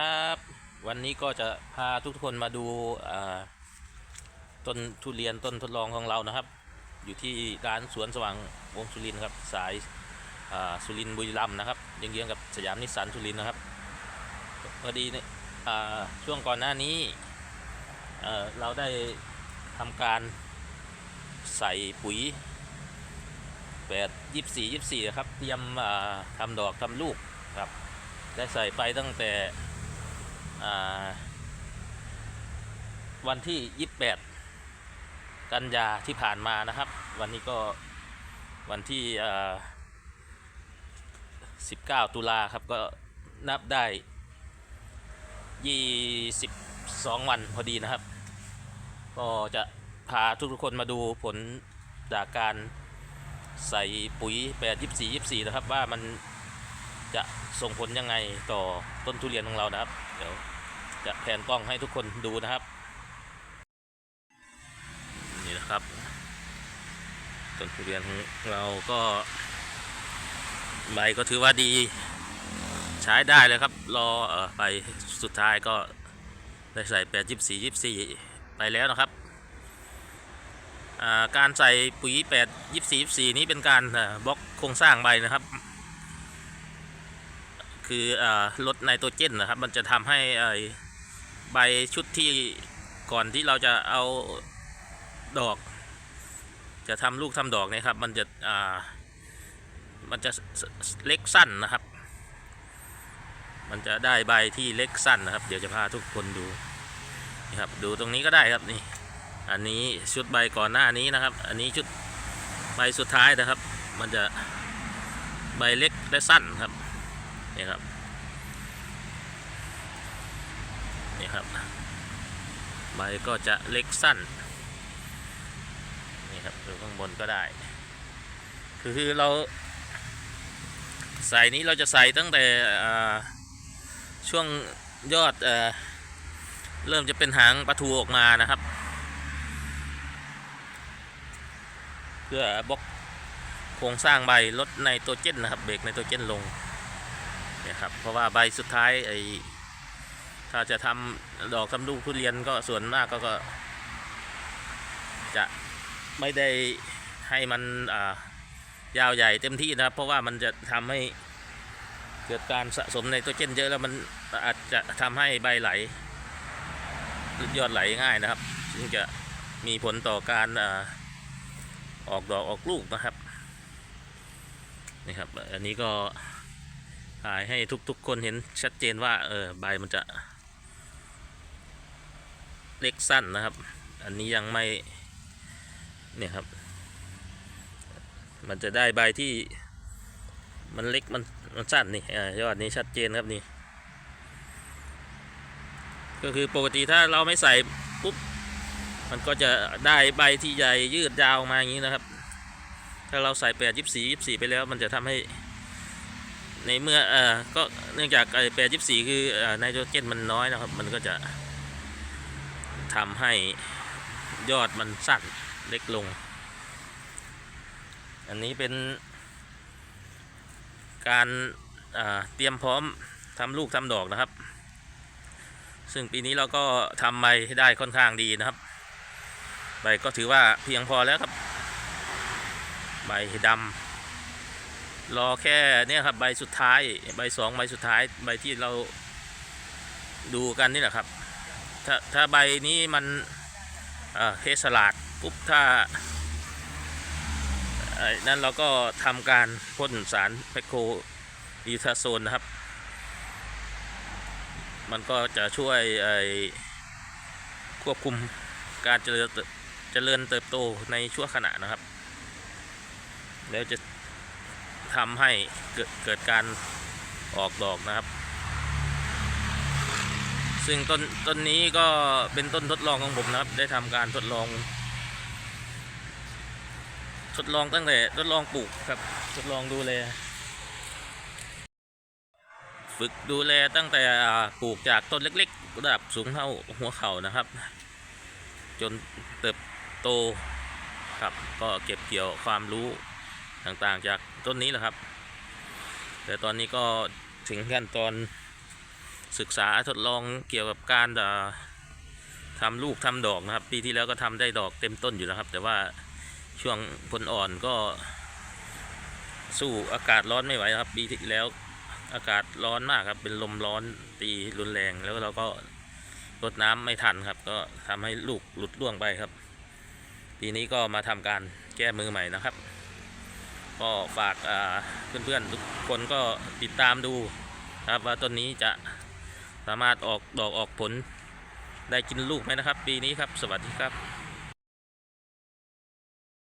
ครับวันนี้ก็จะพาทุกคนมาดูต้นทุเรียนต้นทดลองของเรานะครับ อยู่ที่ร้านสวนสว่างวงสุรินครับ สายาสุรินบุรีรัมนะครับเยื้องๆกับสยามนิสสันสุรินนะครับพอดีเนี่ยช่วงก่อนหน้านี้เเราได้ทำการใส่ปุ๋ยแปดยี่สี่ยี่สี่ครับเตรียมอ่าทำดอกทำลูกครับได้ใส่ไปตั้งแต่ วันที่ 28 กันยาที่ผ่านมานะครับ วันนี้ก็วันที่ 19 ตุลาครับก็นับได้ 22 วันพอดีนะครับ ก็จะพาทุกๆคนมาดูผลจากการใส่ปุ๋ย 8 24 24 นะครับว่ามัน จะส่งผลยังไงต่อต้นทุเรียนของเรานะครับ เดี๋ยวจะแผนกล้องให้ทุกคนดูนะครับ นี่นะครับต้นทุเรียนของเราก็ใบก็ถือว่าดีใช้ได้เลยครับ รอเออไปสุดท้ายก็ได้ใส่แปดยิบสี่ยิบสี่ไปแล้วนะครับการใส่ปุ๋ยแปดยิบสี่ยิบสี่นี้เป็นการบล็อกโครงสร้างใบนะครับ คือลดไนโตรเจนนะครับ มันจะทำให้ใบชุดที่ก่อนที่เราจะเอาดอก จะทำลูกทำดอกนี่ยครับ มันจะมันจะเล็กสั้นนะครับ มันจะได้ใบที่เล็กสั้นนะครับ เดี๋ยวจะพาทุกคนดูนี่ครับดูตรงนี้ก็ได้ครับนี่ อันนี้ชุดใบก่อนหน้านี้นะครับ อันนี้ชุดใบสุดท้ายนะครับ มันจะใบเล็กและสั้นครับ นี่ครับ นี่ครับ ใบก็จะเล็กสั้น นี่ครับดูข้างบนก็ได้ คือคือเรา ใส่นี้เราจะใส่ตั้งแต่ช่วงยอดเอเริ่มจะเป็นหางปลาทูออกมานะครับ เพื่อบล็อกโครงสร้างใบลดไนโตรเจนนะครับ เบรกไนโตรเจนลง นี่ยครับ เพราะว่าใบสุดท้ายไอ้ถ้าจะทำดอกทำลูกทุเรียนก็ส่วนมากก็ก็ จะไม่ได้ให้มันอ่ายาวใหญ่เต็มที่นะครับ เพราะว่ามันจะทำให้เกิดการสะสมในตัวเจนเยอะแล้วมันอาจจะทำให้ใบไหลยอดไหลง่ายนะครับซึ่งจะมีผลต่อการอออกดอกออกลูกนะครับนี่ครับ อันนี้ก็ ถ่ายให้ทุกๆคนเห็นชัดเจนว่าเออใบมันจะ เล็กสั้นนะครับ อันนี้ยังไม่เนี่ยครับ มันจะได้ใบที่มันเล็กมันมันสั้นนี่ยอดนี้ชัดเจนครับนี่ ก็คือปกติถ้าเราไม่ใส่ปุ๊บมันก็จะได้ใบที่ใหญ่ยืดยาวมาอย่างนี้นะครับ ถ้าเราใส่แปดยิบสี่ยิบสี่ไปแล้วมันจะทำให้ ในเมื่อเอ่อก็เนื่องจากไอ้แปดยิบสี่คืออไนโตรเจนมันน้อยนะครับ มันก็จะทำให้ยอดมันสั้นเล็กลง อันนี้เป็นการเตรียมพร้อมทำลูกทำดอกนะครับ ซึ่งปีนี้เราก็ทำใบได้ค่อนข้างดีนะครับ ใบก็ถือว่าเพียงพอแล้วครับ ใบดำ รอแค่เนี่ยครับใบสุดท้ายใบสองใบสุดท้าย ใบที่เราดูกันนี่แหละครับ ถ้าถ้าใบนี้มันเอ่อเทสลาดปุ๊บถ้าไอ้นั่นเราก็ทำการพ่นสารแพคโคยูทาโซนนะครับ มันก็จะช่วยไอ้ควบคุมการเจริญเติบเจริญเติบโตในชั่วขณะนะครับ แล้วจะ ทำให้เกิดเกิดการออกดอกนะครับ ซึ่งต้นต้นนี้ก็เป็นต้นทดลองของผมนะครับ ได้ทำการทดลอง ทดลองตั้งแต่ทดลองปลูกครับ ทดลองดูแลฝึกดูแลตั้งแต่ปลูกจากต้นเล็กๆ ระดับสูงเท่าหัวเข่านะครับ จนเติบโตครับก็เก็บเกี่ยวความรู้ ต่างๆ จากต้นนี้แหละครับ แต่ตอนนี้ก็ถึงขั้นตอนศึกษาทดลองเกี่ยวกับการทำลูกทำดอกนะครับ ปีที่แล้วก็ทำได้ดอกเต็มต้นอยู่นะครับ แต่ว่าช่วงผลอ่อนก็สู้อากาศร้อนไม่ไหวครับ ปีที่แล้วอากาศร้อนมากครับ เป็นลมร้อนตีรุนแรงแล้วเราก็รดน้ำไม่ทันครับ ก็ทำให้ลูกหลุดร่วงไปครับ ปีนี้ก็มาทำการแก้มือใหม่นะครับ ก็ฝากเพื่อนๆทุกคนก็ติดตามดูครับว่าต้นนี้จะสามารถออกดอกออกผลได้กินลูกไหมนะครับ ปีนี้ครับ สวัสดีครับ